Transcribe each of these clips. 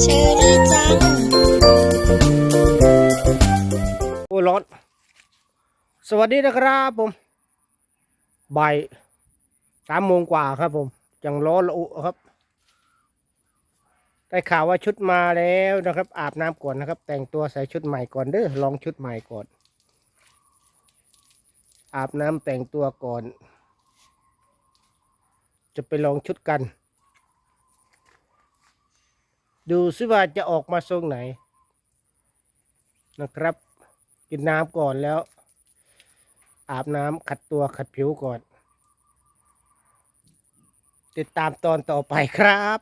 เชอรี่จัง โอ้ร้อน สวัสดีนะครับผม บ่ายสามโมงกว่าครับผม ยังร้อนละอุครับ ได้ข่าวว่าชุดมาแล้วนะครับ อาบน้ำก่อนนะครับ แต่งตัวใส่ชุดใหม่ก่อนเด้อ ลองชุดใหม่ก่อน อาบน้ำแต่งตัวก่อน จะไปลองชุดกัน ดูซิว่าจะออกมาทรงไหน นะครับ กินน้ำก่อนแล้ว อาบน้ำขัดตัวขัดผิวก่อน ติดตามตอนต่อไปครับ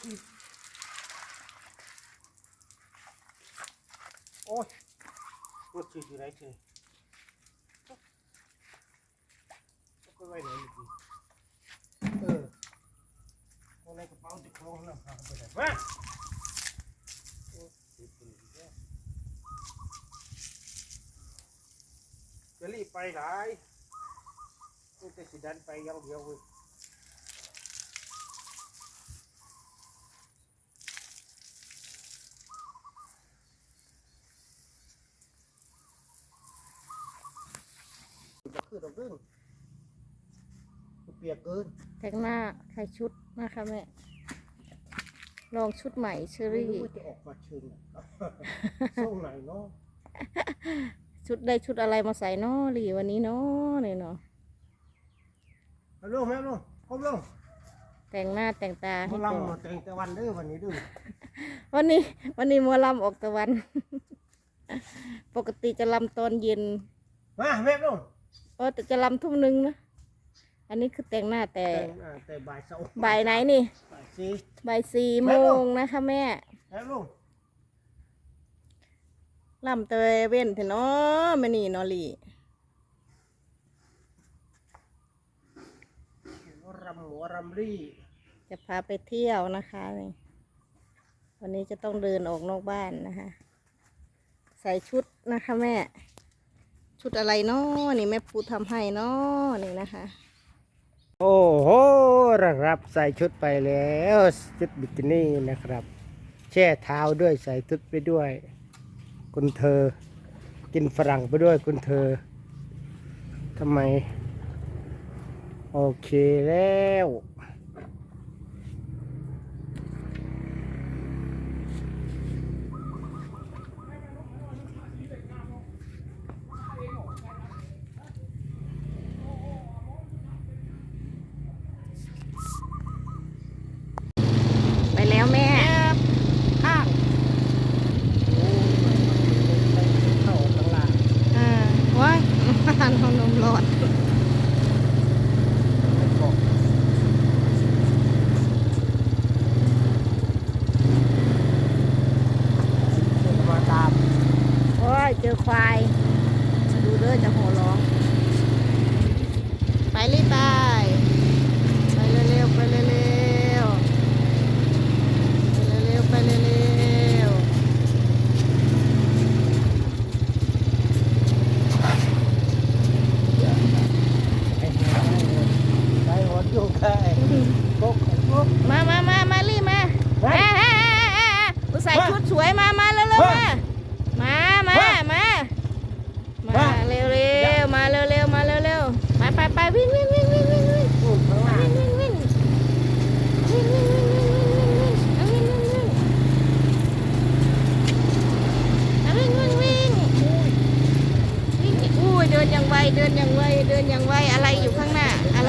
โอ้โหชีโอ้ยรถชีอยู่ไหนชีเอาไปไว้ไหนเมื่อกี้เออเอาในกระเป๋าติดคล้องน้ำพาไปไหนมาโอ้ยติดปืนอีกแล้วจะรีบไปไหนนี่จะสิดันไปยังเดียวเว้ย จะขึ้นเอาเรื่องเปียกเกิน แต่งหน้าใส่ชุดนะคะแม่ ลองชุดใหม่เชอไม่รี่ รู้ว่าจะออกมาเชิงไหนส่งไหนเนาะชุดได้ชุดอะไรมาใส่เนาะหลีวันนี้เนาะเนี่ยเนาะฮัลโหลแม่ลงครบลงแต่งหน้าแต่งตาให้มาก่อลำมานแต่งแต่วันเด้อวันนี้เด้อวันนี้ วันนี้มัวลำออกตะวัน ปกติจะลำตอนเย็นมาแม่ลง เออแต่จะลำทุ่มหนึงนะ อันนี้คือแต่งหน้าแต่แต่งอ่าแต่บ่ายสองบ่ายไหนนี่บ่ายสี่บ่ายสี่แม่โมลูกงนะคะแม่แม่ลุงลำเตยเว้นเถอะเนาะแม่นี่เนอหลีรำหัวรำรี่ จะพาไปเที่ยวนะคะนี่วันนี้จะต้องเดินออกนอกบ้านนะคะ ใส่ชุดนะคะแม่ ชุดอะไรเนาะนี่แม่ปูทำให้เนาะนี่นะคะ โอ้โหนะครับใส่ชุดไปแล้วชุดบิกินี่นะครับ แช่เท้าด้วยใส่ชุดไปด้วย คุณเธอ กินฝรั่งไปด้วยคุณเธอทำไม โอเคแล้ว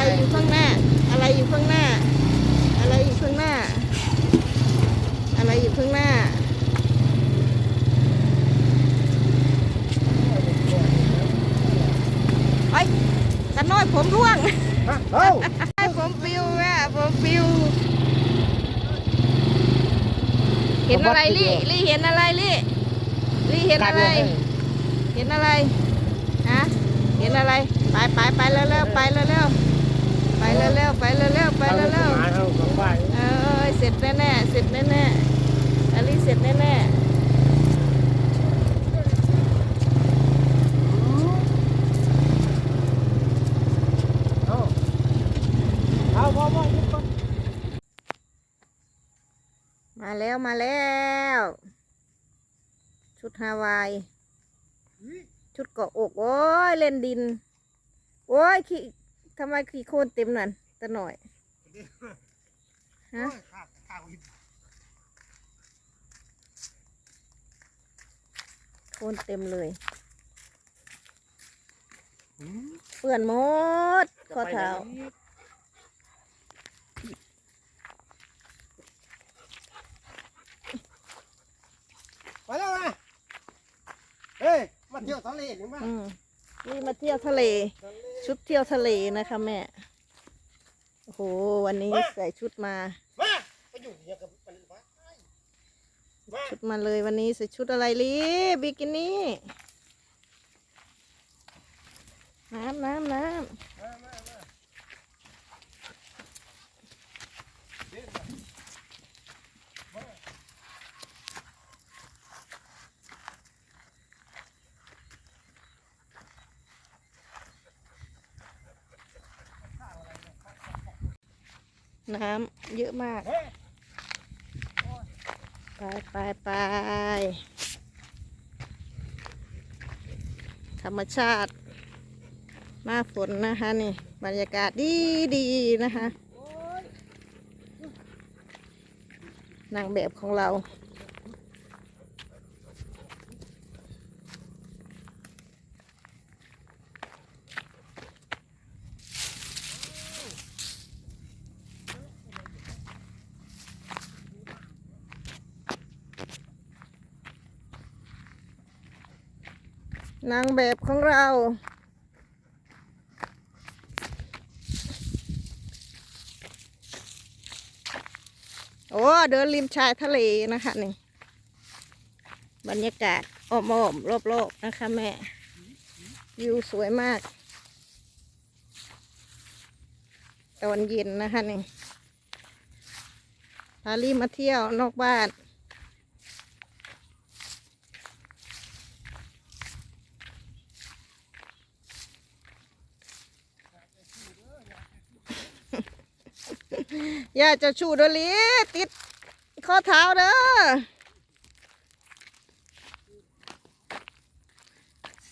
อะไรอยู่ข้างหน้า อะไรอยู่ข้างหน้า อะไรอยู่ข้างหน้า อะไรอยู่ข้างหน้า ไอ้กันน้อยผมร่วงฮะเอ้าผมปิวแม่ผมปิวเเห็นอะไรสะบัดลี่ทีเดียวลี่เห็นอะไรลี่ลี่เห็นอะไรกันเลยเห็นอะไร ฮะ เห็นอะไร ไปไปไปเร็วๆไปเร็วๆ ไปเร็วๆไปเร็วๆไปเร็วหมาเท่าของบ้านๆเอ้ยเสร็จแน่ๆเสร็จแน่ๆอลี่เสร็จแน่เอาเอาพอพอหยุดก่อนๆมาแล้วมาแล้ว ชุดฮาวาย ชุดเกาะอก โอ้ย เล่นดิน โอ้ยขี้ ทำไมขี้โคลนเต็มนั่นตะหน่อยฮะโคลนเต็มเลยเปื่อนหมดข้อเท้าไปแล้วนะเฮ้ยมาเที่ยวทะเลหรือมาอืม นี่มาเที่ยวทะเล ชุดเที่ยวทะเลนะคะแม่ โอ้โห วันนี้ใส่ชุดมา มาไปอยู่เนี่ยกับมันวะมาชุดมาเลยวันนี้ใส่ชุดอะไรลีบิกินี่ น้ำน้ำน้ำ น้ำเยอะมากไปไปไปธรรมชาติหน้าฝนนะคะนี่บรรยากาศดีดีนะคะนางแบบของเรา นางแบบของเรา โอ้เดินริมชายทะเลนะคะนี่ บรรยากาศอ้อมรอบๆนะคะแม่วิวสวยมาก ตอนเย็นนะคะนี่พารีมาเที่ยวนอกบ้าน ย่าจะชูดลีติดข้อเท้าเด้อ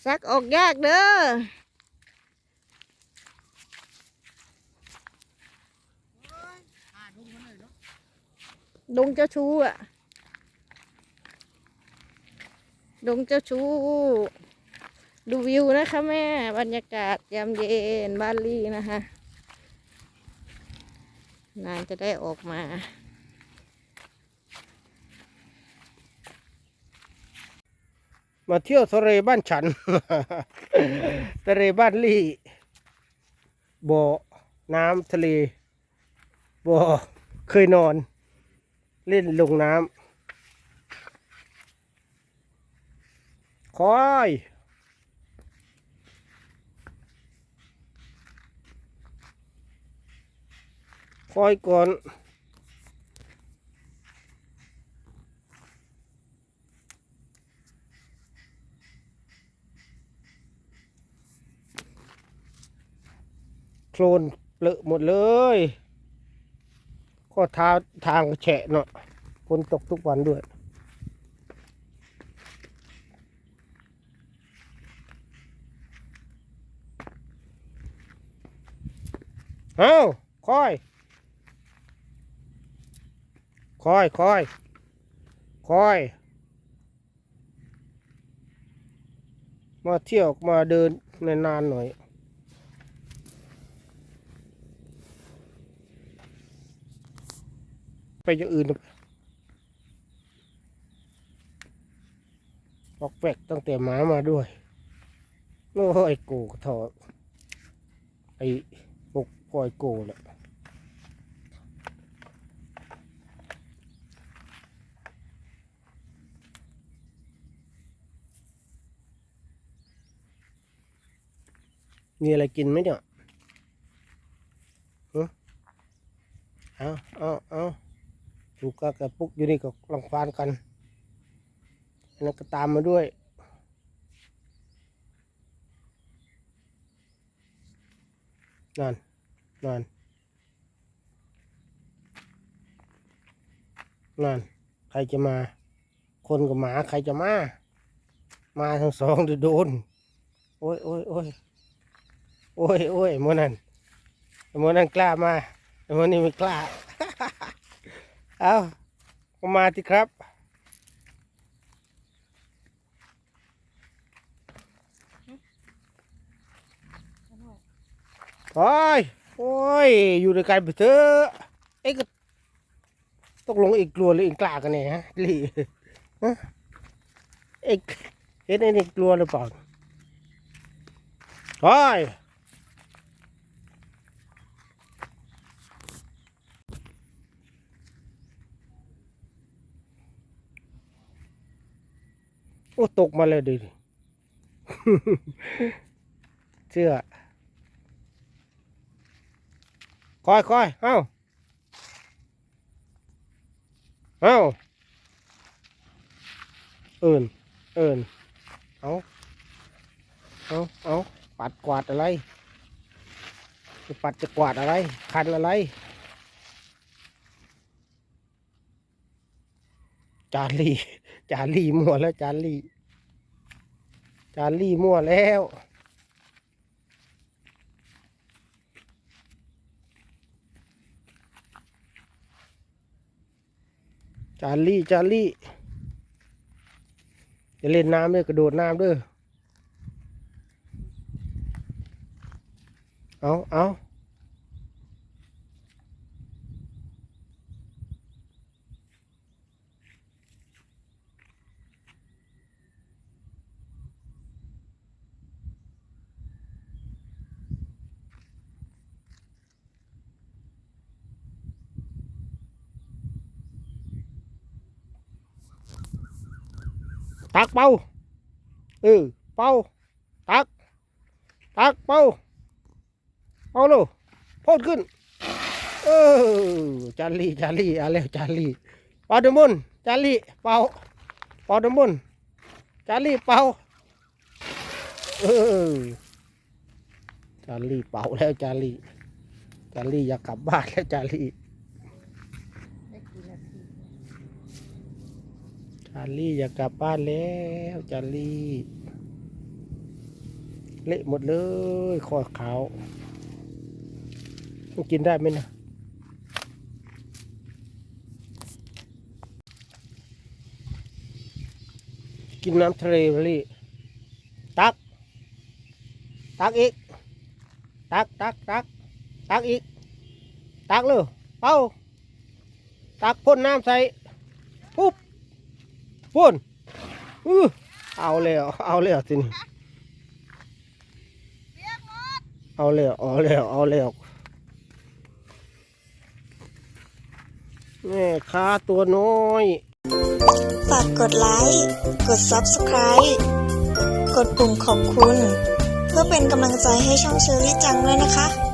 ซักออกยากเด้อดงเจ้าชู้อะดงเจ้าชู้ดูวิวนะคะแม่ บรรยากาศยามเย็นบ้านลี่นะคะ นานจะได้ออกมา มาเที่ยวทะเลบ้านฉัน ทะเลบ้านลี่บ่อน้ำทะเลบ่อเคยนอน เล่นลงน้ำคอย คอยก่อน โคลนเลอะหมดเลย ข้อเท้าทางแฉะเนาะฝนตกทุกวันด้วยเอาค่อย คอยคอยคอยมาเที่ยวมาเดินนานๆหน่อยไปอย่างอื่นออกแวกตั้งแต่หมามาด้วยโอ้ไอโกกถอดไอ้ปกปล่อยโกแหละ มีอะไรกินไหมเนี่ยเอาเอาเอาถูกกกระปุกอยู่นี่ก็ลังฟานกันอันนั้นก็ตามมาด้วย นั่น นั่น นั่น ใครจะมา คนกับหมา ใครจะมา มาทั้งสองเดี๋ยวโดน โอ้ยโอ้ยโอ้ย โอ้ยโอ้ยโมอนั่นโมอนั่นกล้ามาโมอนี่ไม่กล้า เอาก็มาทีครับโอ้ยโอ้ย อยู่ด้วยกันไปเถอะเอ้ก็ตกลงเอกกลัวหรือเอกกล้ากันเนี่ยฮะลี่เอกเห็นไอ้นี่กลัวหรือเปล่าโอ้ย อ้ตกมาเลยดิเชื่อคอยคอยเอ้าเอ้าเอินเอินเอาเอาเอาปัดกวาดอะไรจะปัดจะกวาดอะไร คันอะไร จานลี่ จานลี่มั่วแล้วจานลี่ จานลี่มั่วแล้ว จารี่ จารี่จะเล่นน้ำด้วยกระโดดน้ำด้วยเอาเอา ตักเป่าเออเป่าตัก ตักเป่าเป่าเลยพ่นขึ้น เออจารีจารีอาแล้วจารีป่าดมบนจารีเป่าป่าดมบนจารีเป่าเออจารีเป่าแล้วจารีจารีอยากกลับบ้านแล้วจารี ได้กี่นาที จารี่อยากกลับบ้านแล้วจารี่เละหมดเลยคอขาวมันกินได้ไหมนะกินน้ำทะเลไปลี่ตัก ตักอีก ตักตักตักตักอีก ตักเลยเป้าตักพ่นน้ำใส่ปุ๊บ พ่นอือเอาแล้วเอาแล้วทีนี้เอาแล้วเอาแล้วเอาแล้วแม่ค้าตัวน้อย ฝากกดไลค์ กด Subscribe กดปุ่มขอบคุณ เพื่อเป็นกำลังใจให้ช่องเชอรี่จังด้วยนะคะ